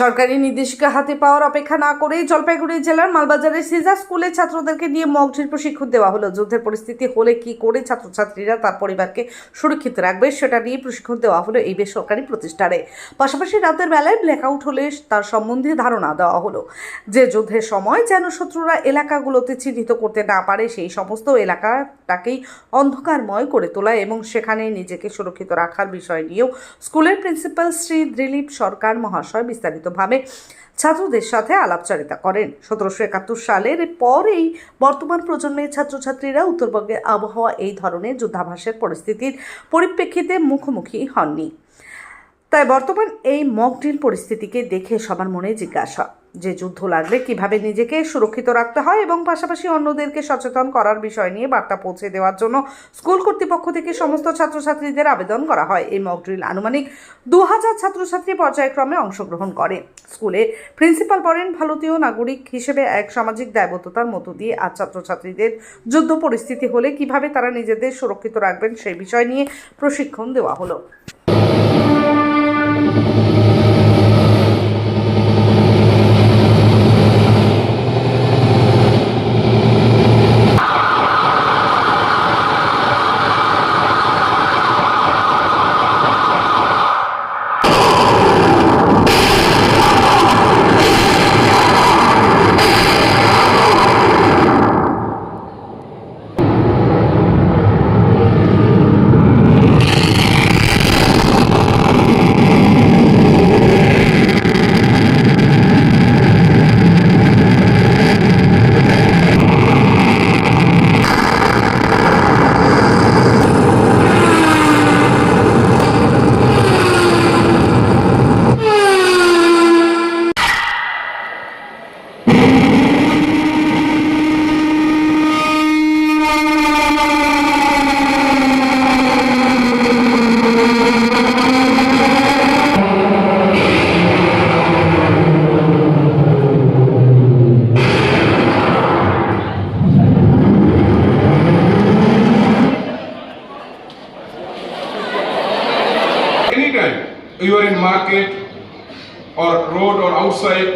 সরকারি নির্দেশিকা হাতে পাওয়ার অপেক্ষা না করে জলপাইগুড়ি জেলার মালবাজারের সিজা স্কুলে ছাত্রদেরকে নিয়ে ড্রিল প্রশিক্ষণ দেওয়া হলো। যুদ্ধের পরিস্থিতি হলে কি করে ছাত্রছাত্রীরা তার পরিবারকে সুরক্ষিত রাখবে সেটা নিয়ে প্রশিক্ষণ দেওয়া হলো এই বেসরকারি প্রতিষ্ঠানে। পাশাপাশি রাতের বেলায় ব্ল্যাকআউট হলে তার সম্বন্ধে ধারণা দেওয়া হলো যে যুদ্ধের সময় যেন শত্রুরা এলাকাগুলোতে চিহ্নিত করতে না পারে সেই সমস্ত এলাকাটাকেই অন্ধকারময় করে তোলা এবং সেখানে নিজেকে সুরক্ষিত রাখার বিষয় নিয়েও স্কুলের প্রিন্সিপাল শ্রী দিলীপ সরকার মহাশয় বিস্তারিতভাবে ছাত্রদের সাথে আলাপচারিতা করেন। সতেরোশো একাত্তর সালের পরেই বর্তমান প্রজন্মের ছাত্রছাত্রীরা উত্তরবঙ্গের আবহাওয়া এই ধরনের যুদ্ধাভাসের পরিস্থিতির পরিপ্রেক্ষিতে মুখোমুখি হননি। তাই বর্তমান এই মকড্রিল পরিস্থিতিকে দেখে সবার মনে জিজ্ঞাসা। যে যুদ্ধ লাগলে কীভাবে নিজেকে সুরক্ষিত রাখতে হয় এবং পাশাপাশি অন্যদেরকে সচেতন করার বিষয় নিয়ে বার্তা পৌঁছে দেওয়ার জন্য স্কুল কর্তৃপক্ষ থেকে সমস্ত ছাত্রছাত্রীদের আবেদন করা হয়। এই মকড্রিল আনুমানিক দু হাজার ছাত্রছাত্রী পর্যায়ক্রমে অংশগ্রহণ করে। স্কুলে প্রিন্সিপাল বলেন, ভারতীয় নাগরিক হিসেবে এক সামাজিক দায়বদ্ধতার মধ্য দিয়ে আজ ছাত্রছাত্রীদের যুদ্ধ পরিস্থিতি হলে কীভাবে তারা নিজেদের সুরক্ষিত রাখবেন, সেই বিষয় নিয়ে প্রশিক্ষণ দেওয়া হলো। You are in market or road or outside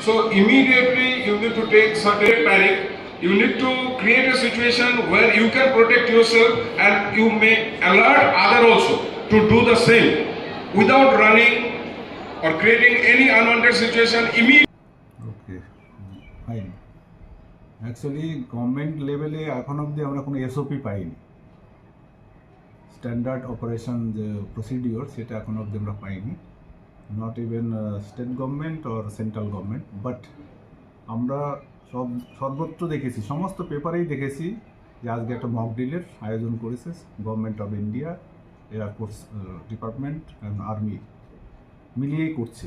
so immediately you need to take certain panic you need to create a situation where you can protect yourself and you may alert other also to do the same without running or creating any unwanted situation immediately okay fine actually government লেভেলে এখন অবধি আমরা কোনো SOP পাইনি standard operation যে procedure সেটা এখন অবধি আমরা পাইনি। Not even state government or central government but আমরা সব, সর্বত্র দেখেছি, সমস্ত পেপারেই দেখেছি যে আজকে একটা মক ড্রিলের আয়োজন করেছে government of India air force department and army মিলিয়েই করছে।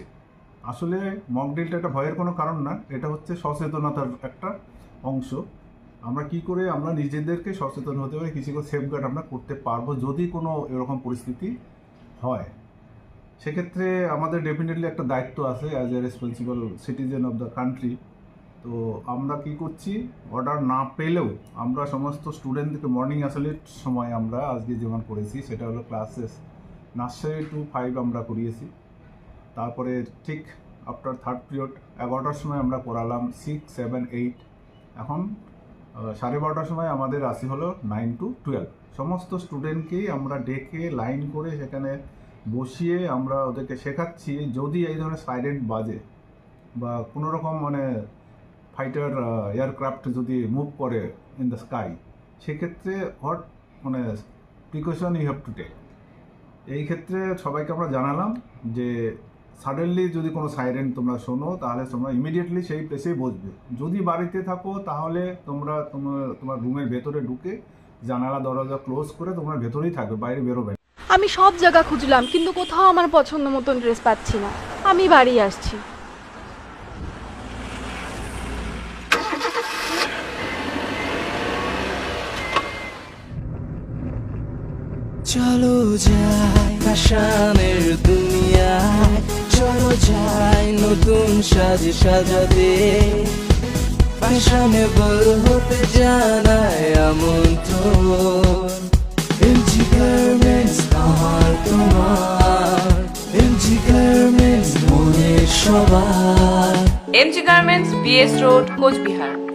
আসলে মক ড্রিলটা একটা ভয়ের কোনো কারণ না, এটা হচ্ছে সচেতনতার একটা অংশ। আমরা কি করে আমরা নিজেদেরকে সচেতন হতে পারি, কিছু করে সেফগার্ড আমরা করতে পারব যদি কোনো এরকম পরিস্থিতি হয়। সেক্ষেত্রে আমাদের ডেফিনেটলি একটা দায়িত্ব আছে as a responsible citizen of the country তো আমরা কি করছি অর্ডার না পেলেও আমরা সমস্ত স্টুডেন্টদেরকে মর্নিং অ্যাসলেট সময় আমরা আজকে যেমন করেছি, সেটা হলো ক্লাসেস নার্সারি টু ফাইভ আমরা করিয়েছি। তারপরে ঠিক আফটার থার্ড পিরিয়ড এগারোটার সময় আমরা পড়ালাম সিক্স সেভেন এইট এখন সাড়ে বারোটার সময় আমাদের আসি হলো নাইন টু টুয়েলভ সমস্ত স্টুডেন্টকেই আমরা ডেকে লাইন করে সেখানে বসিয়ে আমরা ওদেরকে শেখাচ্ছি যদি এই ধরনের সাইলেন্ট বাজে বা কোনো রকম মানে ফাইটার এয়ারক্রাফট যদি মুভ করে ইন দ্য স্কাই সেক্ষেত্রে হট মানে precaution you have to take এই ক্ষেত্রে সবাইকে আমরা জানালাম যে সাডেনলি যদি কোনো সাইরেন তোমরা শোনো তাহলে তোমরা ইমিডিয়েটলি সেই প্লেসেই বসবে। যদি বাড়িতে থাকো তাহলে তোমরা তোমার তোমার রুমের ভেতরে ঢুকে জানালা দরজা ক্লোজ করে তোমরা ভেতরেই থাকবে বাইরে বেরোবে আমি সব জায়গা খুঁজলাম কিন্তু কোথাও আমার পছন্দ মতন ড্রেস পাচ্ছি না। আমি বাড়ি আসছি। চলো যাই ফ্যাশনের দুনিয়ায় চলো যাই নতুন সাজ সাজাতে। ফ্যাশনেবল হতে জানায় আমন্ত্রণ। এমজি গার্মেন্টস আমার তোমার। এমজি গার্মেন্টস মনের সবার। MG garments BS road Cooch Behar.